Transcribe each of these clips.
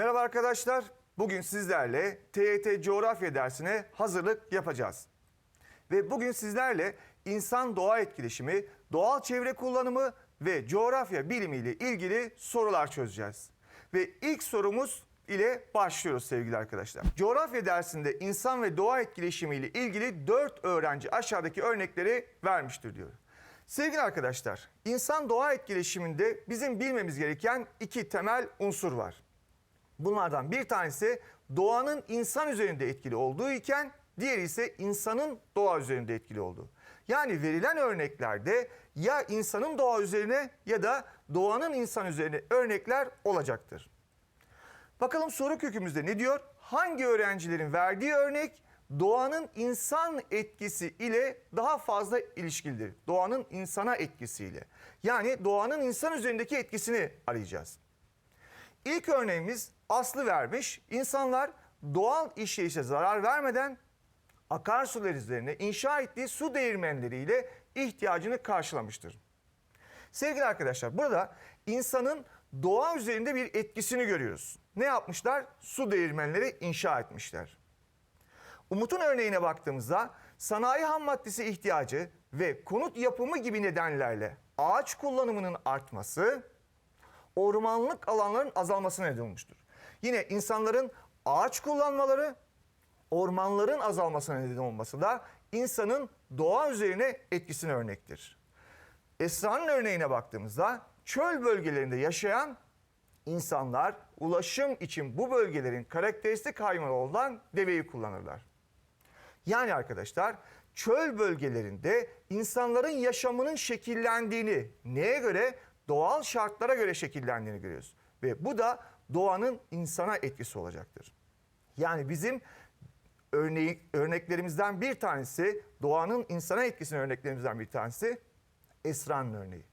Merhaba arkadaşlar. Bugün sizlerle TYT Coğrafya dersine hazırlık yapacağız. Ve bugün sizlerle insan doğa etkileşimi, doğal çevre kullanımı ve coğrafya bilimi ile ilgili sorular çözeceğiz. Ve ilk sorumuz ile başlıyoruz sevgili arkadaşlar. Coğrafya dersinde insan ve doğa etkileşimi ile ilgili 4 öğrenci aşağıdaki örnekleri vermiştir diyor. Sevgili arkadaşlar, insan doğa etkileşiminde bizim bilmemiz gereken iki temel unsur var. Bunlardan bir tanesi doğanın insan üzerinde etkili olduğu iken diğeri ise insanın doğa üzerinde etkili olduğu. Yani verilen örneklerde ya insanın doğa üzerine ya da doğanın insan üzerine örnekler olacaktır. Bakalım soru kökümüzde ne diyor? Hangi öğrencilerin verdiği örnek doğanın insan etkisi ile daha fazla ilişkilidir? Doğanın insana etkisiyle. Yani doğanın insan üzerindeki etkisini arayacağız. İlk örneğimiz Aslı vermiş. İnsanlar doğal işleyişe zarar vermeden akarsular üzerine inşa ettiği su değirmenleriyle ihtiyacını karşılamıştır. Sevgili arkadaşlar burada insanın doğa üzerinde bir etkisini görüyoruz. Ne yapmışlar? Su değirmenleri inşa etmişler. Umut'un örneğine baktığımızda sanayi ham maddesi ihtiyacı ve konut yapımı gibi nedenlerle ağaç kullanımının artması ormanlık alanların azalmasına neden olmuştur. Yine insanların ağaç kullanmaları ormanların azalmasına neden olması da insanın doğa üzerine etkisine örnektir. Esra'nın örneğine baktığımızda çöl bölgelerinde yaşayan insanlar ulaşım için bu bölgelerin karakteristik hayvanı olan deveyi kullanırlar. Yani arkadaşlar çöl bölgelerinde insanların yaşamının şekillendiğini neye göre? Doğal şartlara göre şekillendiğini görüyoruz. Ve bu da doğanın insana etkisi olacaktır. Yani bizim örneği, örneklerimizden bir tanesi, doğanın insana etkisinin örneklerimizden bir tanesi Esra'nın örneği.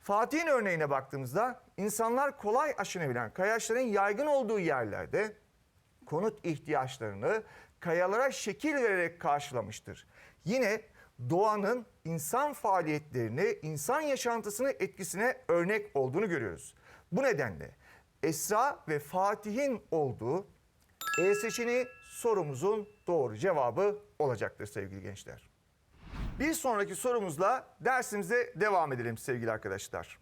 Fatih'in örneğine baktığımızda insanlar kolay aşınabilen kayaçların yaygın olduğu yerlerde konut ihtiyaçlarını kayalara şekil vererek karşılamıştır. Yine doğanın insan faaliyetlerini, insan yaşantısını etkisine örnek olduğunu görüyoruz. Bu nedenle Esra ve Fatih'in olduğu E seçeneği sorumuzun doğru cevabı olacaktır sevgili gençler. Bir sonraki sorumuzla dersimize devam edelim sevgili arkadaşlar.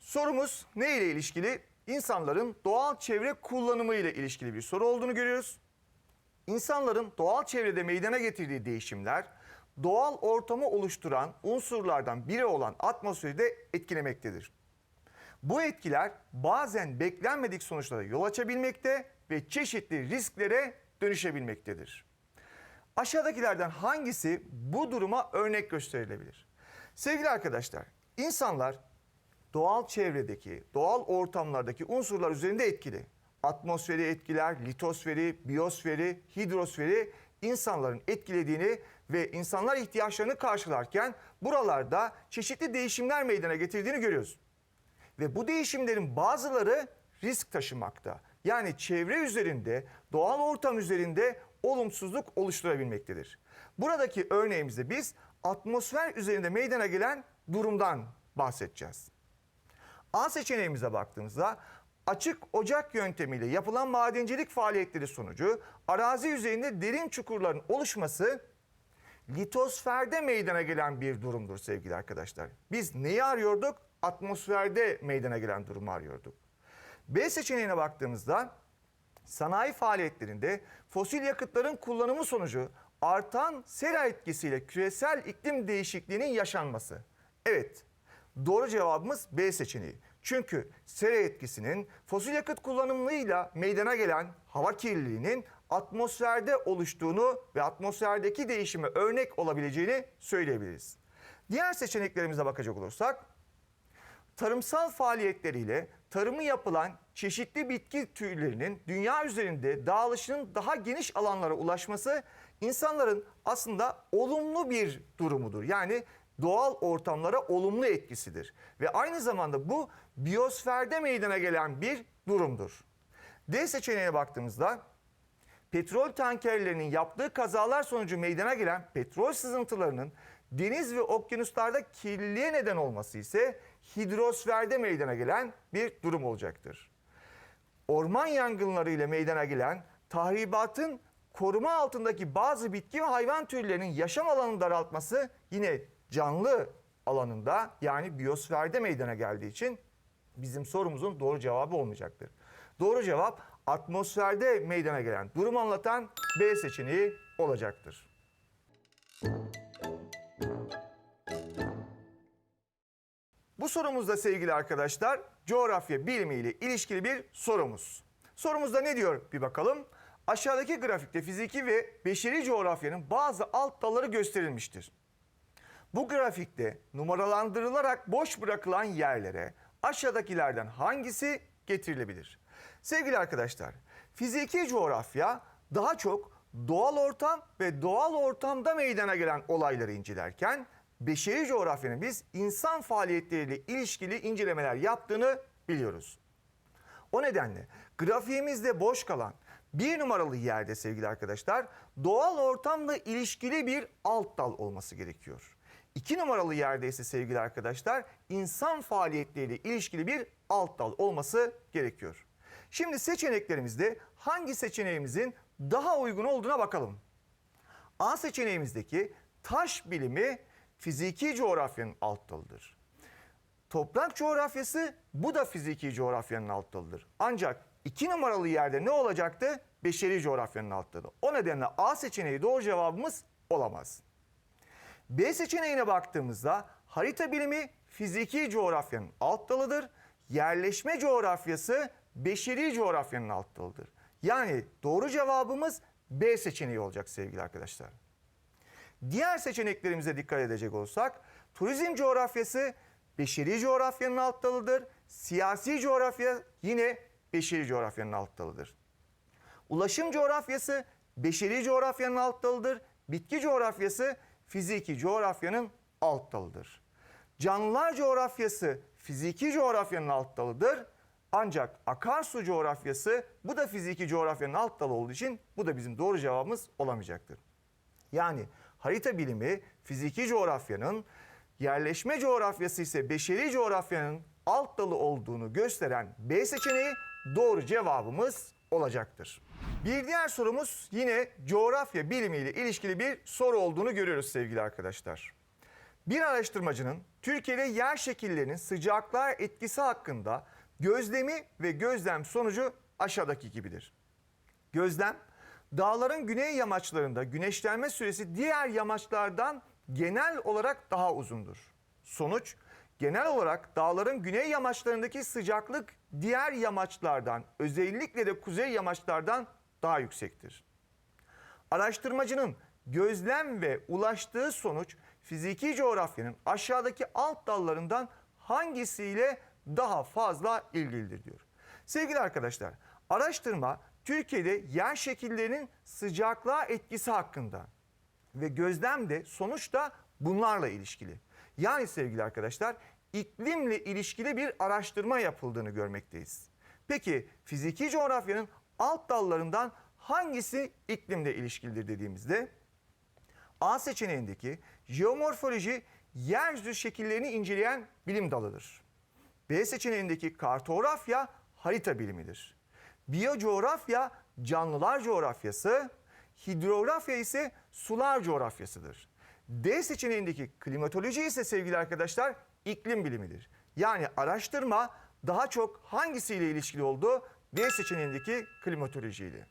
Sorumuz ne ile ilişkili? İnsanların doğal çevre kullanımı ile ilişkili bir soru olduğunu görüyoruz. İnsanların doğal çevrede meydana getirdiği değişimler doğal ortamı oluşturan unsurlardan biri olan atmosferi de etkilemektedir. Bu etkiler bazen beklenmedik sonuçlara yol açabilmekte ve çeşitli risklere dönüşebilmektedir. Aşağıdakilerden hangisi bu duruma örnek gösterilebilir? Sevgili arkadaşlar, insanlar doğal çevredeki, doğal ortamlardaki unsurlar üzerinde etkili. Atmosferi etkiler, litosferi, biyosferi, hidrosferi insanların etkilediğini ve insanlar ihtiyaçlarını karşılarken buralarda çeşitli değişimler meydana getirdiğini görüyoruz. Ve bu değişimlerin bazıları risk taşımakta. Yani çevre üzerinde, doğal ortam üzerinde olumsuzluk oluşturabilmektedir. Buradaki örneğimizde biz atmosfer üzerinde meydana gelen durumdan bahsedeceğiz. A seçeneğimize baktığımızda açık ocak yöntemiyle yapılan madencilik faaliyetleri sonucu arazi yüzeyinde derin çukurların oluşması litosferde meydana gelen bir durumdur sevgili arkadaşlar. Biz neyi arıyorduk? Atmosferde meydana gelen durumu arıyorduk. B seçeneğine baktığımızda sanayi faaliyetlerinde fosil yakıtların kullanımı sonucu artan sera etkisiyle küresel iklim değişikliğinin yaşanması. Evet, doğru cevabımız B seçeneği. Çünkü sera etkisinin fosil yakıt kullanımıyla meydana gelen hava kirliliğinin atmosferde oluştuğunu ve atmosferdeki değişime örnek olabileceğini söyleyebiliriz. Diğer seçeneklerimize bakacak olursak tarımsal faaliyetleriyle tarımı yapılan çeşitli bitki türlerinin dünya üzerinde dağılışının daha geniş alanlara ulaşması insanların aslında olumlu bir durumudur. Yani doğal ortamlara olumlu etkisidir. Ve aynı zamanda bu biyosferde meydana gelen bir durumdur. D seçeneğine baktığımızda petrol tankerlerinin yaptığı kazalar sonucu meydana gelen petrol sızıntılarının deniz ve okyanuslarda kirliliğe neden olması ise hidrosferde meydana gelen bir durum olacaktır. orman yangınları ile meydana gelen tahribatın koruma altındaki bazı bitki ve hayvan türlerinin yaşam alanını daraltması yine canlı alanında yani biyosferde meydana geldiği için bizim sorumuzun doğru cevabı olmayacaktır. Doğru cevap atmosferde meydana gelen durum anlatan B seçeneği olacaktır. Bu sorumuzda sevgili arkadaşlar coğrafya bilimiyle ilişkili bir sorumuz. Sorumuzda ne diyor bir bakalım. Aşağıdaki grafikte fiziki ve beşeri coğrafyanın bazı alt dalları gösterilmiştir. Bu grafikte numaralandırılarak boş bırakılan yerlere aşağıdakilerden hangisi getirilebilir? Sevgili arkadaşlar, fiziki coğrafya daha çok doğal ortam ve doğal ortamda meydana gelen olayları incelerken beşeri coğrafyanın biz insan faaliyetleriyle ilişkili incelemeler yaptığını biliyoruz. O nedenle grafiğimizde boş kalan bir numaralı yerde sevgili arkadaşlar doğal ortamla ilişkili bir alt dal olması gerekiyor. İki numaralı yerde ise sevgili arkadaşlar insan faaliyetleriyle ilişkili bir alt dal olması gerekiyor. Şimdi seçeneklerimizde hangi seçeneğimizin daha uygun olduğuna bakalım. A seçeneğimizdeki taş bilimi fiziki coğrafyanın alt dalıdır. Toprak coğrafyası bu da fiziki coğrafyanın alt dalıdır. Ancak iki numaralı yerde ne olacaktı? Beşeri coğrafyanın alt dalı. O nedenle A seçeneği doğru cevabımız olamaz. B seçeneğine baktığımızda harita bilimi fiziki coğrafyanın alt dalıdır. Yerleşme coğrafyası beşeri coğrafyanın alt dalıdır. Yani doğru cevabımız B seçeneği olacak sevgili arkadaşlar. Diğer seçeneklerimize dikkat edecek olsak turizm coğrafyası beşeri coğrafyanın alt dalıdır. Siyasi coğrafya yine beşeri coğrafyanın alt dalıdır. Ulaşım coğrafyası beşeri coğrafyanın alt dalıdır. Bitki coğrafyası fiziki coğrafyanın alt dalıdır. Canlılar coğrafyası fiziki coğrafyanın alt dalıdır. Ancak akarsu coğrafyası bu da fiziki coğrafyanın alt dalı olduğu için bu da bizim doğru cevabımız olamayacaktır. Yani harita bilimi fiziki coğrafyanın, yerleşme coğrafyası ise beşeri coğrafyanın alt dalı olduğunu gösteren B seçeneği doğru cevabımız olacaktır. Bir diğer sorumuz yine coğrafya bilimiyle ilişkili bir soru olduğunu görüyoruz sevgili arkadaşlar. Bir araştırmacının Türkiye'de yer şekillerinin sıcaklığa etkisi hakkında gözlemi ve gözlem sonucu aşağıdaki gibidir. Gözlem, dağların güney yamaçlarında güneşlenme süresi diğer yamaçlardan genel olarak daha uzundur. Sonuç, genel olarak dağların güney yamaçlarındaki sıcaklık diğer yamaçlardan, özellikle de kuzey yamaçlardan daha yüksektir. Araştırmacının gözlem ve ulaştığı sonuç fiziki coğrafyanın aşağıdaki alt dallarından hangisiyle daha fazla ilgilidir diyor. Sevgili arkadaşlar, araştırma Türkiye'de yer şekillerinin sıcaklığa etkisi hakkında ve gözlem de sonuçta bunlarla ilişkili. Yani sevgili arkadaşlar, iklimle ilişkili bir araştırma yapıldığını görmekteyiz. Peki fiziki coğrafyanın alt dallarından hangisi iklimle ilişkilidir dediğimizde A seçeneğindeki jeomorfoloji yeryüzü şekillerini inceleyen bilim dalıdır. B seçeneğindeki kartografya harita bilimidir. Biyocoğrafya canlılar coğrafyası, hidrografya ise sular coğrafyasıdır. D seçeneğindeki klimatoloji ise sevgili arkadaşlar iklim bilimidir. Yani araştırma daha çok hangisiyle ilişkili oldu? D seçeneğindeki klimatolojiyle.